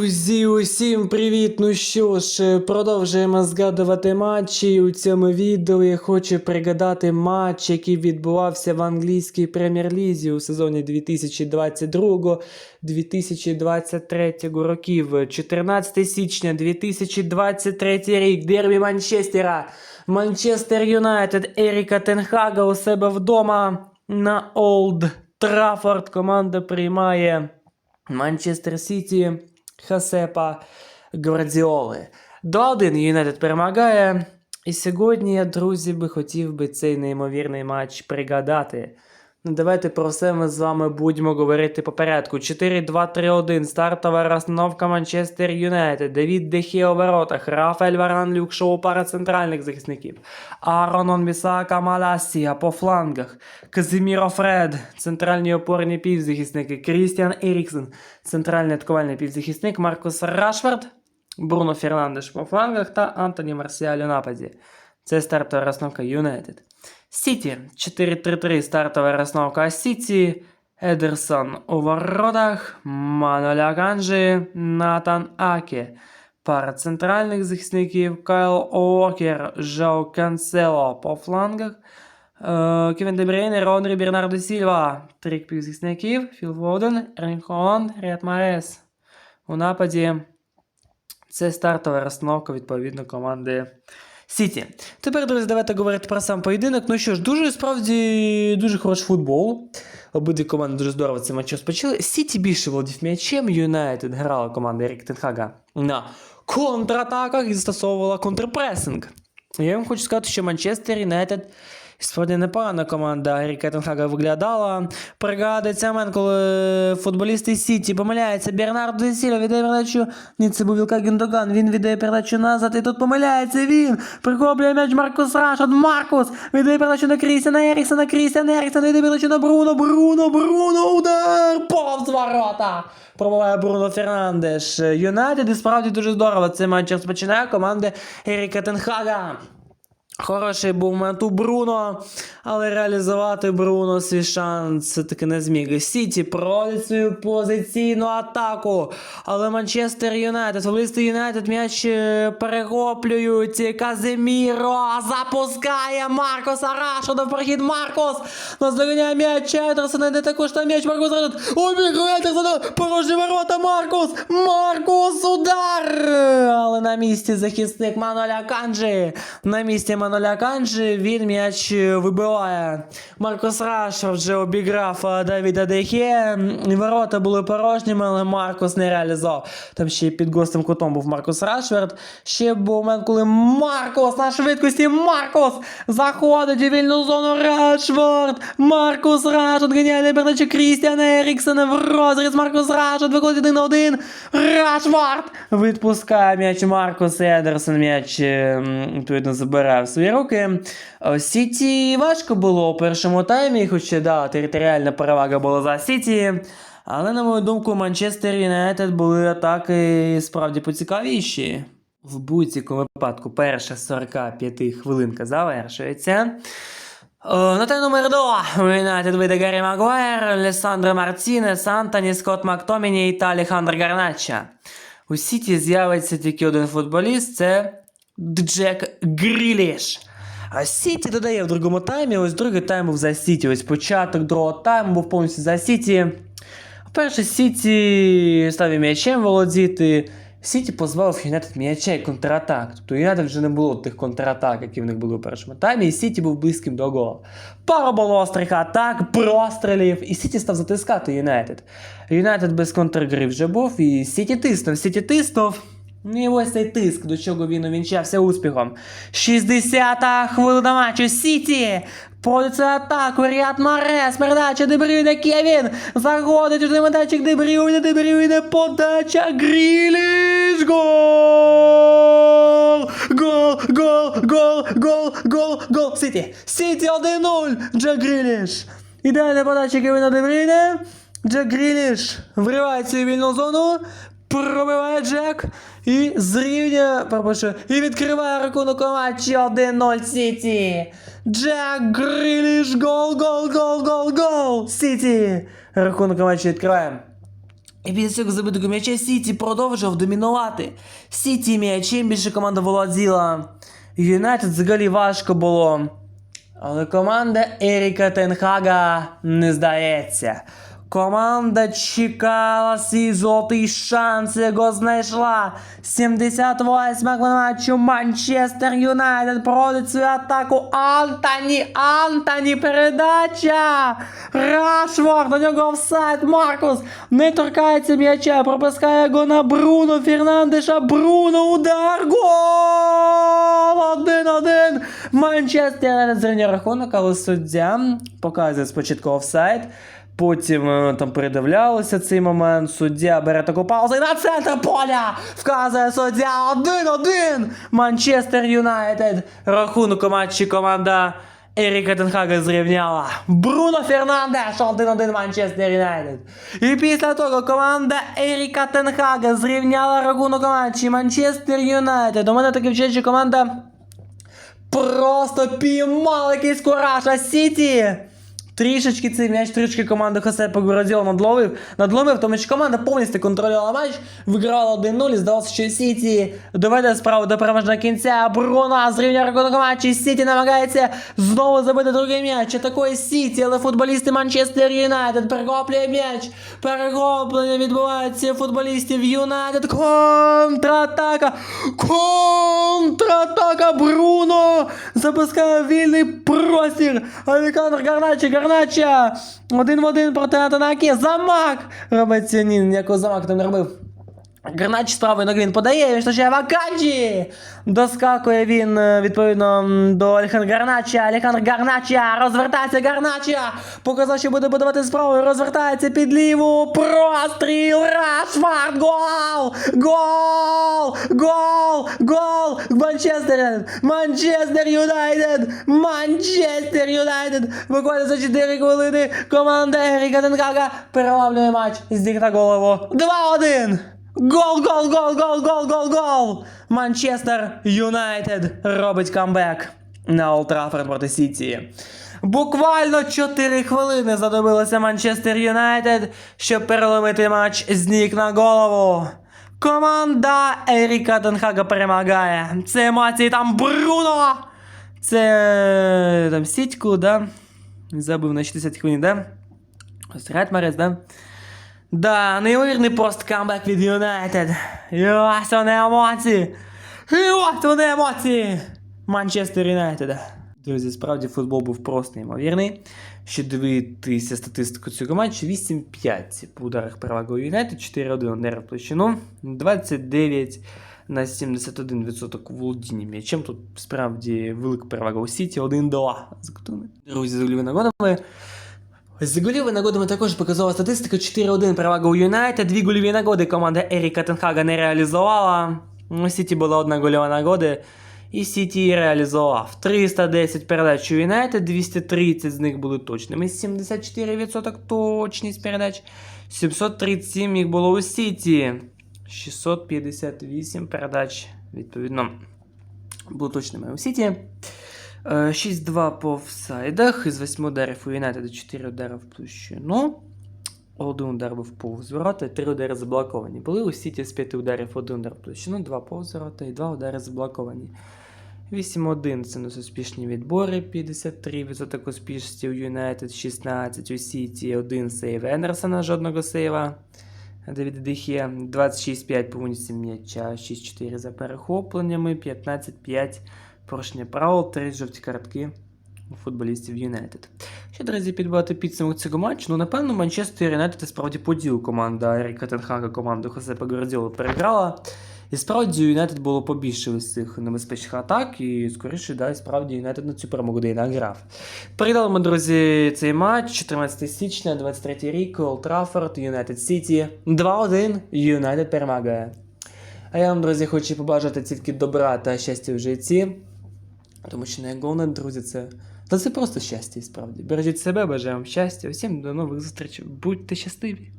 Друзі, усім привіт! Ну що ж, продовжуємо згадувати матчі. У цьому відео я хочу пригадати матч, який відбувався в англійській прем'єр-лізі у сезоні 2022-2023 років. 14 січня 2023 рік. Дербі Манчестера. Манчестер Юнайтед Еріка Тенхага у себе вдома на Олд Траффорд. Команда приймає. Манчестер Сіті Хасепа Гвардіоли. 2-1 Юнайтед перемагає. І сьогодні я, друзі, би хотів би цей неймовірний матч пригадати. Ну, давайте про все ми з вами будемо говорити по порядку. 4-2-3-1. Стартова розстановка Манчестер Юнайтед. Давід Дехе у воротах. Рафаель Варан Люк Шоу пара центральних захисників. Арон Онбісака Маласія по флангах. Казиміро Фред, центральні опорні півзахисники. Крістіан Еріксон, центральний атакувальний півзахисник. Маркус Рашфорд, Бруно Фернандеш по флангах та Антоні Марсіаль у нападі. Це стартова розстановка Юнайтед. Сіті 4-3-3 стартова розстановка Сіті. Едерсон у воротах, Маноля Канджі, Натан Аке. Пара центральних захисників Кайл Уокер, Жоу Канцело по флангах. Е, Кевін Дебрейн, Ронрі Бернардо Сільва. Трик півзахисників. Філ Воден, Ерін Холланд, Ріат Марес. У нападі це стартова розстановка відповідно команди Сіті. Тепер, друзі, давайте говорити про сам поєдинок. Ну що ж, дуже справді дуже хороший футбол. Обидві команди дуже здорово цей матч розпочали. Сіті більше володів м'ячем. Юнайтед грала команда Ерік Тенхага на контратаках і застосовувала контрпресинг. Я вам хочу сказати, що Манчестер Юнайтед справді непогана команда Еріка Тенхага виглядала. Пригадується момент, коли футболісти Сіті помиляються. Бернардо Сільва віддає передачу. Ні, це був Вілка Гіндоган. Він віддає передачу назад. І тут помиляється він. Прихоплює м'яч Маркус Рашфорд. Маркус віддає передачу на Крістіана Еріксона. Крістіан Еріксон віддає передачу на Бруно. Бруно, Бруно, удар! Повз ворота! Пробуває Бруно Фернандеш. Юнайтед і справді дуже здорово. Цей матч розпочинає команди Еріка Тенхага. Хороший був момент у Бруно, але реалізувати Бруно свій шанс таки не зміг. Сіті проводить свою позиційну атаку. Але Манчестер Юнайтед, футболісти Юнайтед м'яч е, перехоплюють. Казиміро запускає Рашода в прохід Маркос. Наздоганяє м'яч Едерсона, йде також там м'яч Маркос Рашод. Обіг Едерсона, порожні ворота Маркус. Маркус удар. Але на місці захисник Маноля Канджі. На місці Маноля Канджі він м'яч вибиває. Маркус Рашфорд вже обіграв Давіда Дехе. Ворота були порожніми, але Маркус не реалізував. Там ще під гостим кутом був Маркус Рашфорд. Ще був момент, коли Маркус на швидкості Маркус заходить у вільну зону Рашфорд. Маркус Рашфорд геніальний передача Крістіана Еріксона в розріз. Маркус Рашфорд виходить один на один. Рашфорд відпускає м'яч Маркус Едерсон. М'яч відповідно забирає в свої руки. Е, Сіті важко було у першому таймі, хоча да, територіальна перевага була за Сіті. Але, на мою думку, Манчестер Юнайтед були атаки справді поцікавіші. В будь-якому випадку перша 45 хвилинка завершується. Е, На той номер 2 у Юнайтед вийде Гаррі Магуайр, Лесандро Мартінес, Антоні Скотт Мактоміні та Алехандро Гарнача. У Сіті з'явиться тільки один футболіст це Джек Гріліш. А Сіті додає в другому таймі. Ось другий тайм був за Сіті. Ось початок другого тайму був повністю за Сіті. Перше Сіті став м'ячем володіти. Сіті позбавив Юнайтед м'яча і контратак. Тобто Юнайтед вже не було тих контратак, які в них були у першому таймі, і Сіті був близьким до голу. Пару було острих атак, прострілів, і Сіті став затискати Юнайтед. Юнайтед без контргри вже був, і Сіті тиснув, Сіті тиснув. Ну і ось цей тиск, до чого він увінчався успіхом. 60-та хвилина матчу Сіті. Проводиться атаку, Ріат Марес, передача. Дебрюйне, Кевін, заходить у медачик Дебрюйне, Дебрюйне, подача, Гріліш, гол! Гол, гол, гол, гол, гол, гол, Сіті, Сіті 1-0, Джек Гріліш. Ідеальна подача Кевіна Дебрюйне, Джек Гріліш вривається у вільну зону, пробиває Джек і зрівнює, перепрошую, і відкриває рахунок у матчі 1-0 Сіті. Джек Гріліш, гол, гол, гол, гол, гол, Сіті. Рахунок у матчі відкриває. І після цього забитого м'яча Сіті продовжував домінувати. Сіті м'ячем більше команда володіла. Юнайтед взагалі важко було. Але команда Еріка Тенхага не здається. Команда чекала свій золотий шанс, його знайшла. 78 матчу Манчестер Юнайтед проводить свою атаку. Антоні, Антоні, передача! Рашфорд, на нього офсайд, Маркус не торкається м'яча, пропускає його на Бруно Фернандеша. Бруно, удар, гол! 1-1. Манчестер зрівняє рахунок, але суддя показує спочатку офсайд. Потім е, там передивлялося цей момент. Суддя бере таку паузу і на центр поля вказує суддя 1-1. Манчестер Юнайтед. Рахунок у матчі команда Еріка Тенхага зрівняла. Бруно Фернандеш 1-1 Манчестер Юнайтед. І після того команда Еріка Тенхага зрівняла рахунок матчі Манчестер Юнайтед. У мене таке що команда просто піймала якийсь кураж, а Сіті. Трішечки цей м'яч, трішки команда Хосепа Гвардіола надловив, надломив, тому що команда повністю контролювала матч, виграла 1-0 і здалося, що Сіті доведе справу до переможного кінця. Бруно зрівняв рахунок матчі. Сіті намагається знову забити другий м'яч. Атакує Сіті, але футболісти Манчестер Юнайтед перехоплює м'яч. Перехоплення відбувається футболістів Юнайтед. Контратака! Контратака Бруно! Запускає вільний простір. Алікандр Гарначі, Гарнача! Один в один проти Атанакі. Замак! Робить ні, ніякого замаку там не робив. Гарнач з правої ноги він подає, він штовхає Ваканджі! Доскакує він, е, відповідно, до Алехандра Гарнача. Алехандр Гарнача! Розвертається Гарнача! Показав, що буде будувати справою, розвертається під ліву. Простріл! Рашфард! Гол! Гол! Гол! Гол! Манчестер! Манчестер Юнайтед! Манчестер Юнайтед! Виходить за 4 хвилини. Команда Еріка Тенкага перелавлює матч з ніг на голову. 2-1! Гол, гол, гол, гол, гол, гол, гол! Манчестер Юнайтед робить камбек на Олд Траффорд проти Сіті. Буквально 4 хвилини знадобилося Манчестер Юнайтед, щоб переломити матч з ніг на голову. Команда Еріка Тенхага перемагає. Це емоції там Бруно! Це там Сітьку, да? Забив на 60 хвилин, да? Ось Ретмарес, да? Да, неймовірний пост камбек від Юнайтед. Ось вони емоції. Ось вони емоції. Манчестер Юнайтед. Друзі, справді футбол був просто неймовірний. Що дивитися статистику цього матчу, 8-5 по ударах переваги Юнайтед, 4-1 удар в площину, 29 на 71% володіння м'ячем. Тут справді велика перевага у Сіті, 1-2 за. Друзі, з нагодами. З гольовими нагодами також показала статистика 4-1 перевага у Юнайтед. Дві гольові нагоди команда Еріка Тенхага не реалізувала. У Сіті була одна гольова нагода. І Сіті реалізував. 310 передач у Юнайтед, 230 з них були точними. 74% точність передач. 737 їх було у Сіті. 658 передач, відповідно, були точними у Сіті. Е, 6-2 по офсайдах. Із 8 ударів у Юнайтеда 4 удари в площину. Один удар був повз ворота, 3 удари заблоковані. Були у Сіті з 5 ударів, 1 удар в площину, 2 повз ворота і 2 удари заблоковані. 8-1 це успішні відбори, 53% успішності у Юнайтед, 16 у Сіті, 1 сейв Енерсона, жодного сейва. Давіда Дехе, 26-5 по унісі м'яча, 6-4 за перехопленнями, 15-5 порушення правил, 3 жовті картки у футболістів Юнайтед. Ще, друзі, підбивати підсумок цього матчу. Ну, напевно, Манчестер Юнайтед справді поділ команда Еріка Тенхага, команду Хосепа Гвардіоли переграла. І справді Юнайтед було побільше ось цих небезпечних атак, і скоріше, да, і справді Юнайтед на цю перемогу й награв. Передали ми, друзі, цей матч 14 січня, 23 рік, Олд Траффорд, Юнайтед Сіті. 2-1, Юнайтед перемагає. А я вам, друзі, хочу побажати тільки добра та щастя в житті. Тому що найголовне, друзі, це. Та це просто щастя, і справді. Бережіть себе, бажаю вам щастя. Усім до нових зустрічей. Будьте щасливі!